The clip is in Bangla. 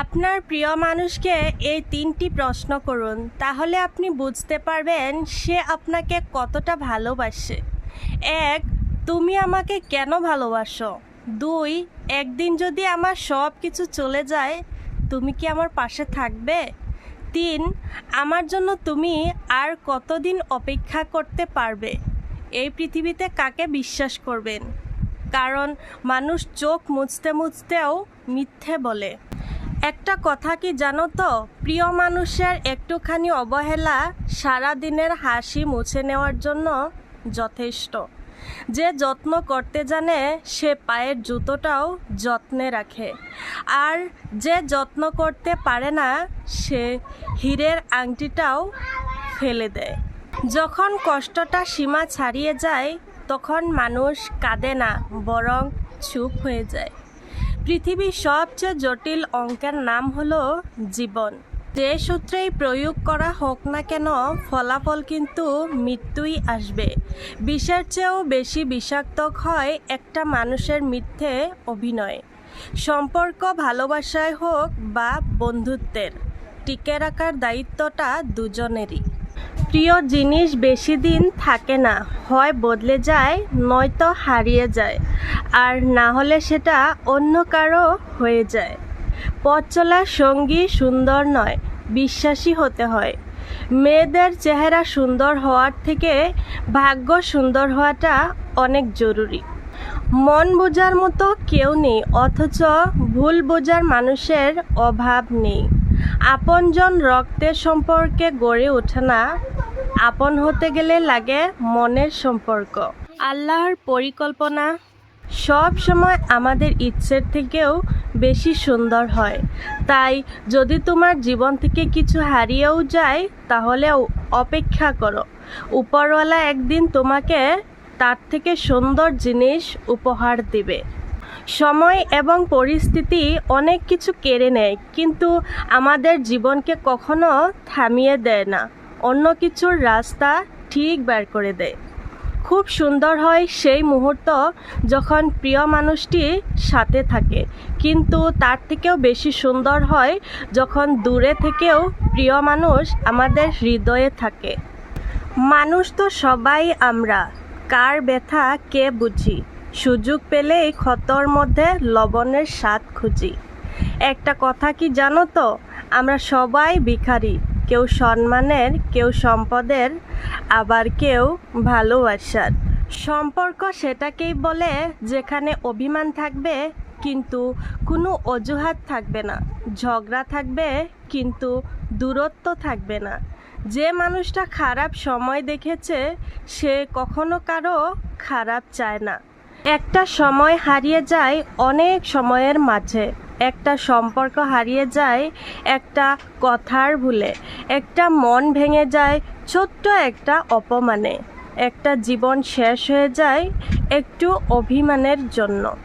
আপনার প্রিয় মানুষকে এই তিনটি প্রশ্ন করুন। তাহলে আপনি বুঝতে পারবেন সে আপনাকে কতটা ভালোবাসে। এক, তুমি আমাকে কেন ভালোবাসো? দুই, একদিন যদি আমার সব কিছু চলে যায়, তুমি কি আমার পাশে থাকবে? তিন, আমার জন্য তুমি আর কতদিন অপেক্ষা করতে পারবে? এই পৃথিবীতে কাকে বিশ্বাস করবেন? কারণ মানুষ চোখ মুছতে মুছতেও মিথ্যে বলে। একটা কথা কি জানো তো? প্রিয় মানুষের একটুখানি অবহেলা সারা দিনের হাসি মুছে নেওয়ার জন্য যথেষ্ট। যে যত্ন করতে জানে, সে পায়ের জুতোটাও যত্নে রাখে। আর যে যত্ন করতে পারে না, সে হীরের আংটিটাও ফেলে দেয়। যখন কষ্টটা সীমা ছাড়িয়ে যায়, তখন মানুষ কাঁদে না, বরং চুপ হয়ে যায়। পৃথিবীর সবচেয়ে জটিল অঙ্কের নাম হলো জীবন। যে সূত্রেই প্রয়োগ করা হোক না কেন, ফলাফল কিন্তু মৃত্যুই আসবে। বিষের চেয়েও বেশি বিষাক্ত হয় একটা মানুষের মিথ্যে অভিনয়। সম্পর্ক ভালোবাসায় হোক বা বন্ধুত্বের, টিকে রাখার দায়িত্বটা দুজনেরই। প্রিয় জিনিস বেশি দিন থাকে না। হয় বদলে যায়, নয়তো হারিয়ে যায়। আর না হলে সেটা অন্য কারও হয়ে যায়। পথ চলার সঙ্গী সুন্দর নয়, বিশ্বাসী হতে হয়। মেয়েদের চেহারা সুন্দর হওয়ার থেকে ভাগ্য সুন্দর হওয়াটা অনেক জরুরি। মন বোঝার মতো কেউ নেই, অথচ ভুল বোঝার মানুষের অভাব নেই। আপনজন রক্তের সম্পর্কে গড়ে ওঠে না, আপন হতে গেলে লাগে মনের সম্পর্ক। আল্লাহর পরিকল্পনা সব সময় আমাদের ইচ্ছের থেকেও বেশি সুন্দর হয়। তাই যদি তোমার জীবন থেকে কিছু হারিয়েও যায়, তাহলে অপেক্ষা করো। উপরওয়ালা একদিন তোমাকে তার থেকে সুন্দর জিনিস উপহার দিবে। সময় এবং পরিস্থিতি অনেক কিছু কেড়ে নেয়, কিন্তু আমাদের জীবনকে কখনো থামিয়ে দেয় না। অন্য কিছুর রাস্তা ঠিক বের করে দেয়। খুব সুন্দর হয় সেই মুহূর্ত যখন প্রিয় মানুষটি সাথে থাকে, কিন্তু তার থেকেও বেশি সুন্দর হয় যখন দূরে থেকেও প্রিয় মানুষ আমাদের হৃদয়ে থাকে। মানুষ তো সবাই আমরা, কার ব্যথা কে বুঝি? সুযোগ পেলেই ক্ষতর মধ্যে লবণের স্বাদ খুঁজি। একটা কথা কি জানো তো? আমরা সবাই ভিখারি, কেউ সম্মানের, কেউ সম্পদের, আবার কেউ ভালোবাসার। সম্পর্ক সেটাকেই বলে যেখানে অভিমান থাকবে, কিন্তু কোনো অজুহাত থাকবে না। ঝগড়া থাকবে, কিন্তু দূরত্ব থাকবে না। যে মানুষটা খারাপ সময় দেখেছে, সে কখনো কারও খারাপ চায় না। একটা সময় হারিয়ে যায় অনেক সময়ের মাঝে। একটা সম্পর্ক হারিয়ে যায় একটা কথার ভুলে। একটা মন ভেঙে যায় ছোট্ট একটা অপমানে। একটা জীবন শেষ হয়ে যায় একটু অভিমানের জন্য।